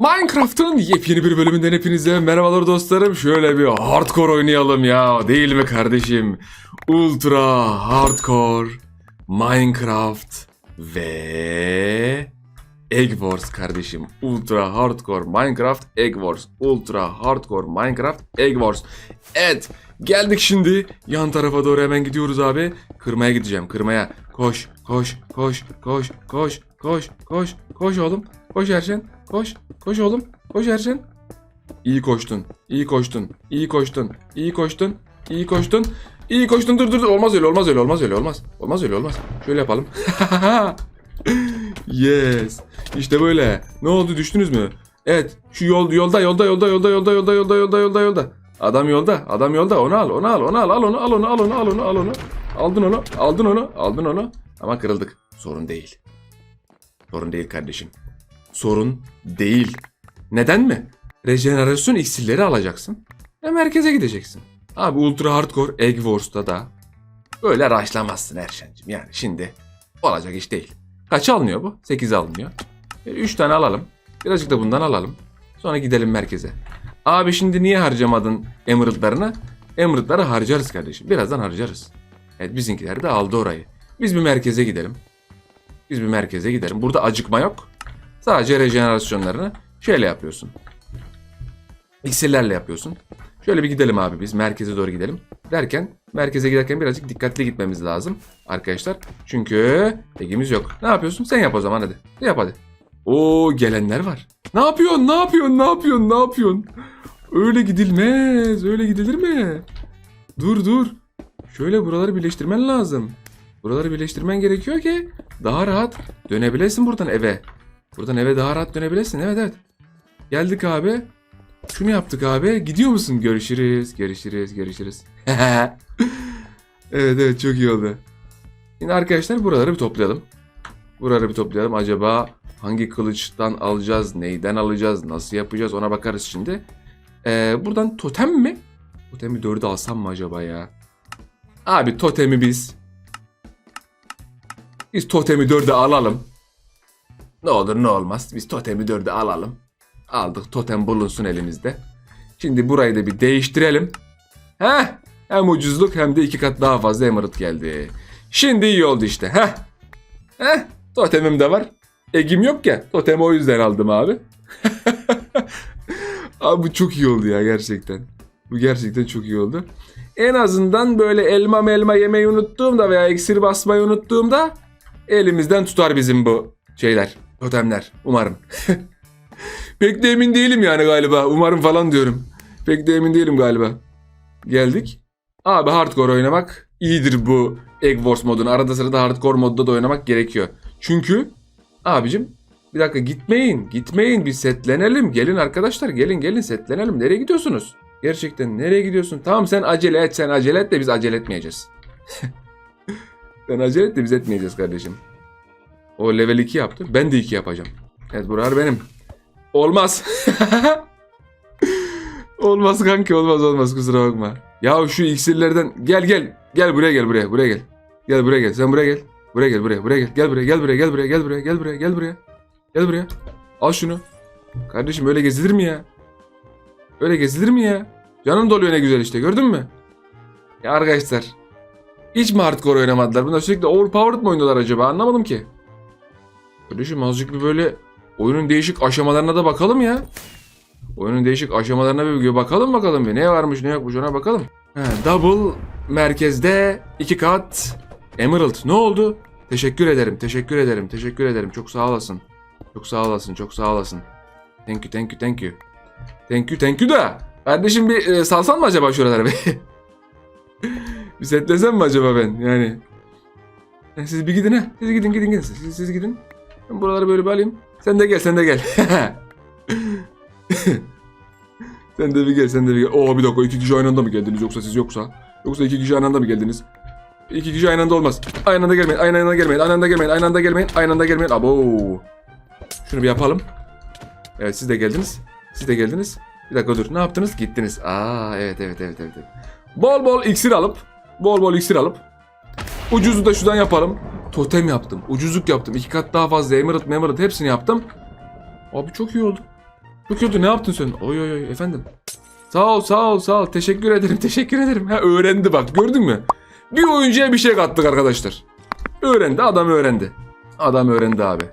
Minecraft'ın yepyeni bir bölümünden hepinize merhabalar dostlarım. Şöyle bir hardcore oynayalım ya. Değil mi kardeşim? Ultra hardcore Minecraft ve Egg Wars kardeşim. Ultra hardcore Minecraft Egg Wars. Ultra hardcore Minecraft Egg Wars. Evet. Geldik şimdi. Yan tarafa doğru hemen gidiyoruz abi. Kırmaya gideceğim. Kırmaya. Koş. Koş. Koş. Koş. Koş. Koş. Koş. Koş oğlum. Koş Erşen. Koş. Koş oğlum. Koş Erşen. İyi koştun. İyi koştun. İyi koştun. İyi koştun. İyi koştun. İyi koştun. Dur dur. dur. Olmaz öyle. Olmaz öyle. Olmaz öyle. Olmaz. Olmaz öyle. Olmaz. Şöyle yapalım. yes. İşte böyle. Ne oldu? Düştünüz mü? Evet. Şu yol yolda yolda yolda yolda yolda yolda yolda yolda yolda yolda. Adam yolda. Adam yolda. Onu al. Onu al. Onu al. Al onu. Al onu. Al onu. Al onu. Al onu. Aldın onu. Aldın onu. Aldın onu. Ama kırıldık. Sorun değil. Sorun değil kardeşim. Sorun değil. Neden mi? Rejenerasyon iksirleri alacaksın. Ve merkeze gideceksin. Abi Ultra Hardcore Egg Wars'ta da böyle raşlamazsın Erşen'cim. Yani şimdi olacak iş değil. Kaç alınıyor bu? 8 alınıyor. 3 tane alalım. Birazcık da bundan alalım. Sonra gidelim merkeze. Abi şimdi niye harcamadın Emerald'larını? Emerald'ları harcarız kardeşim. Birazdan harcarız. Evet bizimkiler de aldı orayı. Biz bir merkeze gidelim. Biz bir merkeze gidelim. Burada acıkma yok. Sadece rejenerasyonlarını şöyle yapıyorsun. İksirlerle yapıyorsun. Şöyle bir gidelim abi biz merkeze doğru gidelim. Derken merkeze giderken birazcık dikkatli gitmemiz lazım arkadaşlar. Çünkü egimiz yok. Ne yapıyorsun? Sen yap o zaman hadi. Yap hadi. Oo gelenler var. Ne yapıyorsun? Ne yapıyorsun? Ne yapıyorsun? Ne yapıyorsun? Öyle gidilmez. Öyle gidilir mi? Dur dur. Şöyle buraları birleştirmen lazım. Buraları birleştirmen gerekiyor ki daha rahat dönebilesin buradan eve. Buradan eve daha rahat dönebilesin. Evet evet. Geldik abi. Şunu yaptık abi. Gidiyor musun? Görüşürüz. Görüşürüz. Görüşürüz. evet evet çok iyi oldu. Şimdi arkadaşlar buraları bir toplayalım. Buraları bir toplayalım. Acaba hangi kılıçtan alacağız? Neyden alacağız? Nasıl yapacağız? Ona bakarız şimdi. Ee, buradan totem mi? Totemi 4'ü alsam mı acaba ya? Abi totemi biz. Biz totemi 4'e alalım. Ne olur ne olmaz. Biz totemi 4'e alalım. Aldık totem bulunsun elimizde. Şimdi burayı da bir değiştirelim. Heh. Hem ucuzluk hem de iki kat daha fazla emerald geldi. Şimdi iyi oldu işte. Heh. Heh. Totemim de var. Egim yok ya. Totemi o yüzden aldım abi. abi bu çok iyi oldu ya gerçekten. Bu gerçekten çok iyi oldu. En azından böyle elma melma yemeyi unuttuğumda veya iksir basmayı unuttuğumda elimizden tutar bizim bu şeyler. Totemler. Umarım. Pek de emin değilim yani galiba. Umarım falan diyorum. Pek de emin değilim galiba. Geldik. Abi hardcore oynamak iyidir bu Egg Wars modunu. Arada sırada hardcore modda da oynamak gerekiyor. Çünkü abicim bir dakika gitmeyin. Gitmeyin bir setlenelim. Gelin arkadaşlar gelin gelin setlenelim. Nereye gidiyorsunuz? Gerçekten nereye gidiyorsun? Tamam sen acele et sen acele et de biz acele etmeyeceğiz. sen acele et de biz etmeyeceğiz kardeşim. O level 2 yaptı. Ben de 2 yapacağım. Evet buralar benim. Olmaz. olmaz kanki olmaz olmaz kusura bakma. Ya şu iksirlerden gel gel. Gel buraya gel buraya buraya gel. Gel buraya gel sen buraya gel. Buraya gel buraya buraya gel. Gel buraya gel buraya gel buraya gel buraya gel buraya gel buraya. Gel buraya. Al şunu. Kardeşim öyle gezilir mi ya? Öyle gezilir mi ya? Canım doluyor ne güzel işte gördün mü? Ya arkadaşlar. Hiç mi hardcore oynamadılar? Bunlar sürekli overpowered mı oynuyorlar acaba? Anlamadım ki. Kardeşim azıcık bir böyle oyunun değişik aşamalarına da bakalım ya. Oyunun değişik aşamalarına bir bakalım bakalım bir. Ne varmış ne yokmuş ona bakalım. He, double merkezde iki kat Emerald. Ne oldu? Teşekkür ederim, teşekkür ederim, teşekkür ederim. Çok sağ olasın. Çok sağ olasın, çok sağ olasın. Thank you, thank you, thank you. Thank you, thank you da. Kardeşim bir e, salsan mı acaba şuraları bir? bir setlesem mi acaba ben? Yani. Ha, Siz bir gidin ha. Siz gidin, gidin, gidin. Siz, siz gidin. Ben buraları böyle bir alayım. Sen de gel, sen de gel. sen de bir gel, sen de bir gel. Oo bir dakika iki kişi aynı anda mı geldiniz yoksa siz yoksa? Yoksa iki kişi aynı anda mı geldiniz? İki kişi aynı anda olmaz. Aynı anda gelmeyin, aynı anda gelmeyin, aynı anda gelmeyin, aynı anda gelmeyin, aynı anda gelmeyin. Abo. Şunu bir yapalım. Evet siz de geldiniz. Siz de geldiniz. Bir dakika dur. Ne yaptınız? Gittiniz. Aa evet evet evet. evet. Bol bol iksir alıp, bol bol iksir alıp ucuzu da şuradan yapalım. Totem yaptım. Ucuzluk yaptım. İki kat daha fazla emerald emerald hepsini yaptım. Abi çok iyi oldu. Bu kötü ne yaptın sen? Oy oy oy efendim. Sağ ol sağ ol sağ ol. Teşekkür ederim teşekkür ederim. Ha öğrendi bak gördün mü? Bir oyuncuya bir şey kattık arkadaşlar. Öğrendi adam öğrendi. Adam öğrendi abi.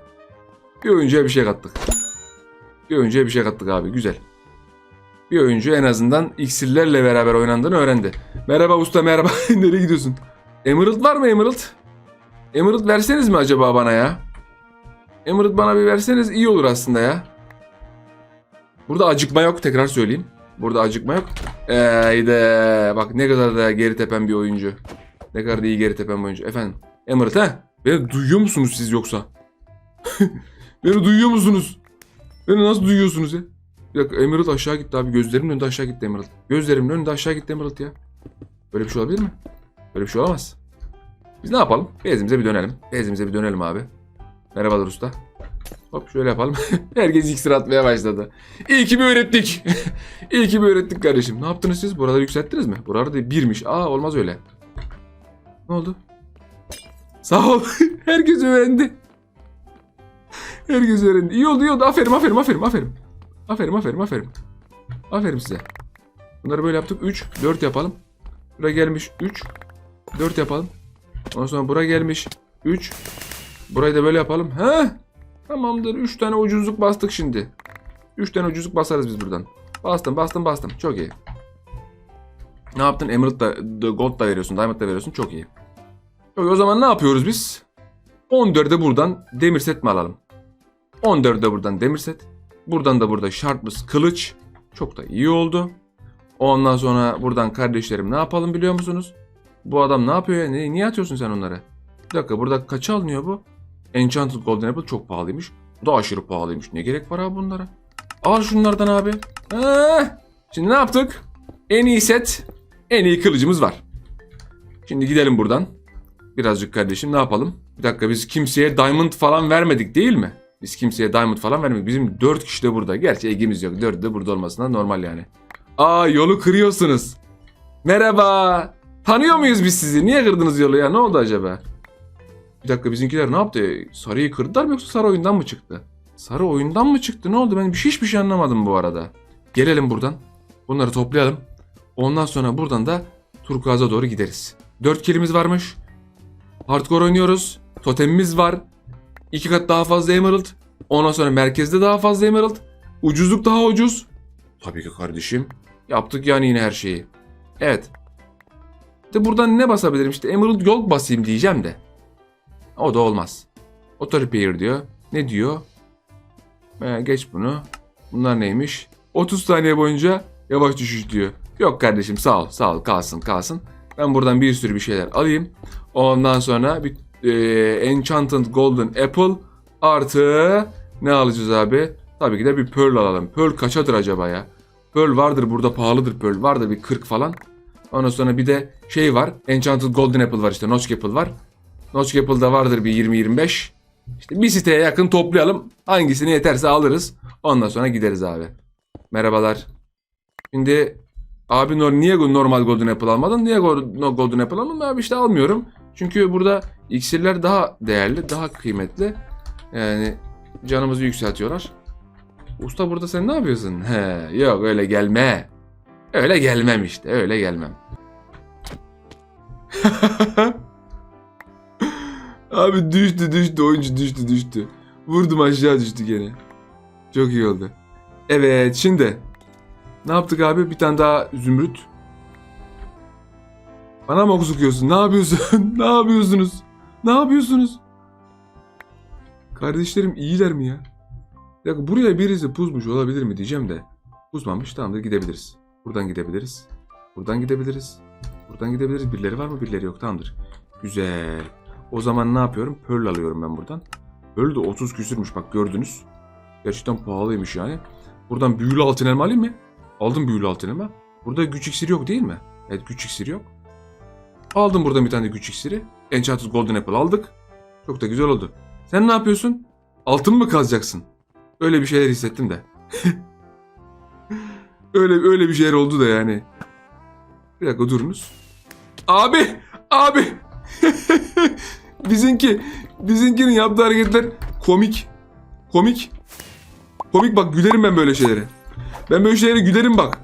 Bir oyuncuya bir şey kattık. Bir oyuncuya bir şey kattık abi güzel. Bir oyuncu en azından iksirlerle beraber oynandığını öğrendi. Merhaba usta merhaba. Nereye gidiyorsun? Emerald var mı Emerald? Emerald verseniz mi acaba bana ya? Emerald bana bir verseniz iyi olur aslında ya. Burada acıkma yok tekrar söyleyeyim. Burada acıkma yok. Eyde bak ne kadar da geri tepen bir oyuncu. Ne kadar da iyi geri tepen bir oyuncu. Efendim Emerald ha? Beni duyuyor musunuz siz yoksa? Beni duyuyor musunuz? Beni nasıl duyuyorsunuz ya? Bir dakika Emerald aşağı gitti abi. Gözlerimin önünde aşağı gitti Emerald. Gözlerimin önünde aşağı gitti Emerald ya. Böyle bir şey olabilir mi? Böyle bir şey olamaz. Biz ne yapalım? Bezimize bir dönelim. Bezimize bir dönelim abi. Merhabalar usta. Hop şöyle yapalım. Herkes iksir atmaya başladı. İyi ki bir öğrettik. İyi ki bir öğrettik kardeşim. Ne yaptınız siz? Buraları yükselttiniz mi? Buraları da birmiş. Aa olmaz öyle. Ne oldu? Sağ ol. Herkes öğrendi. Herkes öğrendi. İyi oldu iyi oldu. Aferin aferin aferin aferin. Aferin aferin aferin. Aferin size. Bunları böyle yaptık. 3, 4 yapalım. Buraya gelmiş 3, 4 yapalım. Ondan sonra buraya gelmiş 3. Burayı da böyle yapalım. He? Tamamdır. 3 tane ucuzluk bastık şimdi. 3 tane ucuzluk basarız biz buradan. Bastım bastım bastım. Çok iyi. Ne yaptın? Emerald da Gold da veriyorsun. Diamond da veriyorsun. Çok iyi. Çok iyi. O zaman ne yapıyoruz biz? 14'e buradan demir set mi alalım? 14'e buradan demir set. Buradan da burada Sharpness kılıç. Çok da iyi oldu. Ondan sonra buradan kardeşlerim ne yapalım biliyor musunuz? Bu adam ne yapıyor ya? Ne, niye atıyorsun sen onları? Bir dakika burada kaça alınıyor bu? Enchanted Golden Apple çok pahalıymış. Bu da aşırı pahalıymış. Ne gerek var abi bunlara? Al şunlardan abi. Heh. Şimdi ne yaptık? En iyi set, en iyi kılıcımız var. Şimdi gidelim buradan. Birazcık kardeşim ne yapalım? Bir dakika biz kimseye diamond falan vermedik değil mi? Biz kimseye diamond falan vermedik. Bizim 4 kişi de burada. Gerçi egimiz yok. 4 de burada olmasından normal yani. Aa yolu kırıyorsunuz. Merhaba. Tanıyor muyuz biz sizi? Niye kırdınız yolu ya? Ne oldu acaba? Bir dakika bizimkiler ne yaptı? Sarıyı kırdılar mı yoksa sarı oyundan mı çıktı? Sarı oyundan mı çıktı? Ne oldu? Ben bir şey hiçbir şey anlamadım bu arada. Gelelim buradan. Bunları toplayalım. Ondan sonra buradan da Turkuaz'a doğru gideriz. 4 kilimiz varmış. Hardcore oynuyoruz. Totemimiz var. İki kat daha fazla Emerald. Ondan sonra merkezde daha fazla Emerald. Ucuzluk daha ucuz. Tabii ki kardeşim. Yaptık yani yine her şeyi. Evet. De buradan ne basabilirim işte Emerald Gold basayım diyeceğim de. O da olmaz. Auto repair diyor. Ne diyor? Ee, geç bunu. Bunlar neymiş? 30 saniye boyunca yavaş düşüş diyor. Yok kardeşim sağ ol sağ ol kalsın kalsın. Ben buradan bir sürü bir şeyler alayım. Ondan sonra bir e, Enchanted Golden Apple artı ne alacağız abi? Tabii ki de bir Pearl alalım. Pearl kaçadır acaba ya? Pearl vardır burada pahalıdır Pearl. Vardır bir 40 falan. Ondan sonra bir de şey var. Enchanted Golden Apple var işte. Notch Apple var. Notch Apple'da vardır bir 20-25. İşte bir siteye yakın toplayalım. Hangisini yeterse alırız. Ondan sonra gideriz abi. Merhabalar. Şimdi abi niye normal Golden Apple almadın? Niye Golden Apple almadın? Abi işte almıyorum. Çünkü burada iksirler daha değerli, daha kıymetli. Yani canımızı yükseltiyorlar. Usta burada sen ne yapıyorsun? He, yok öyle gelme. Öyle gelmem işte, öyle gelmem. Abi düştü düştü oyuncu düştü düştü. Vurdum aşağı düştü gene. Çok iyi oldu. Evet şimdi. Ne yaptık abi? Bir tane daha zümrüt. Bana mı okusuyorsun? Ne yapıyorsun? ne yapıyorsunuz? Ne yapıyorsunuz? Kardeşlerim iyiler mi ya? Dakika buraya birisi puzmuş olabilir mi diyeceğim de. Puzmamış tamamdır gidebiliriz. Buradan gidebiliriz. Buradan gidebiliriz. Buradan gidebiliriz. Birileri var mı? Birileri yok. Tamamdır. Güzel. O zaman ne yapıyorum? Pearl alıyorum ben buradan. Pearl de 30 küsürmüş bak gördünüz. Gerçekten pahalıymış yani. Buradan büyülü altın elma alayım mı? Aldım büyülü altın elma. Burada güç iksiri yok değil mi? Evet güç iksiri yok. Aldım buradan bir tane güç iksiri. Enchanted Golden Apple aldık. Çok da güzel oldu. Sen ne yapıyorsun? Altın mı kazacaksın? Öyle bir şeyler hissettim de. öyle öyle bir şeyler oldu da yani. Bir dakika durunuz. Abi! Abi! Bizimki, bizimkinin yaptığı hareketler komik. Komik. Komik bak gülerim ben böyle şeylere. Ben böyle şeylere gülerim bak.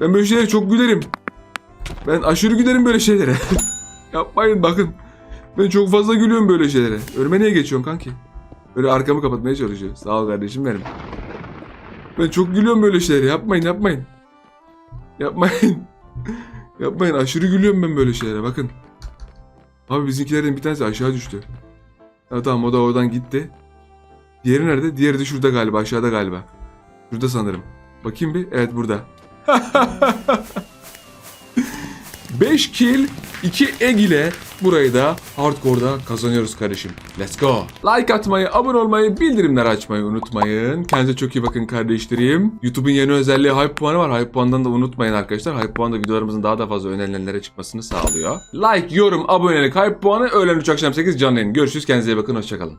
Ben böyle şeylere çok gülerim. Ben aşırı gülerim böyle şeylere. Yapmayın bakın. Ben çok fazla gülüyorum böyle şeylere. Önüme niye geçiyorsun kanki? Böyle arkamı kapatmaya çalışıyor. Sağ ol kardeşim benim. Ben çok gülüyorum böyle şeylere. Yapmayın yapmayın. Yapmayın. yapmayın aşırı gülüyorum ben böyle şeylere bakın. Abi bizimkilerden bir tanesi aşağı düştü. Ya tamam o da oradan gitti. Diğeri nerede? Diğeri de şurada galiba aşağıda galiba. Şurada sanırım. Bakayım bir. Evet burada. 5 kill, 2 egg ile burayı da hardcore'da kazanıyoruz kardeşim. Let's go. Like atmayı, abone olmayı, bildirimleri açmayı unutmayın. Kendinize çok iyi bakın kardeşlerim. YouTube'un yeni özelliği Hype puanı var. Hype puanından da unutmayın arkadaşlar. Hype puan da videolarımızın daha da fazla önerilenlere çıkmasını sağlıyor. Like, yorum, abonelik, Hype puanı öğlen 3 akşam 8 canlı yayın. Görüşürüz. Kendinize iyi bakın. Hoşçakalın.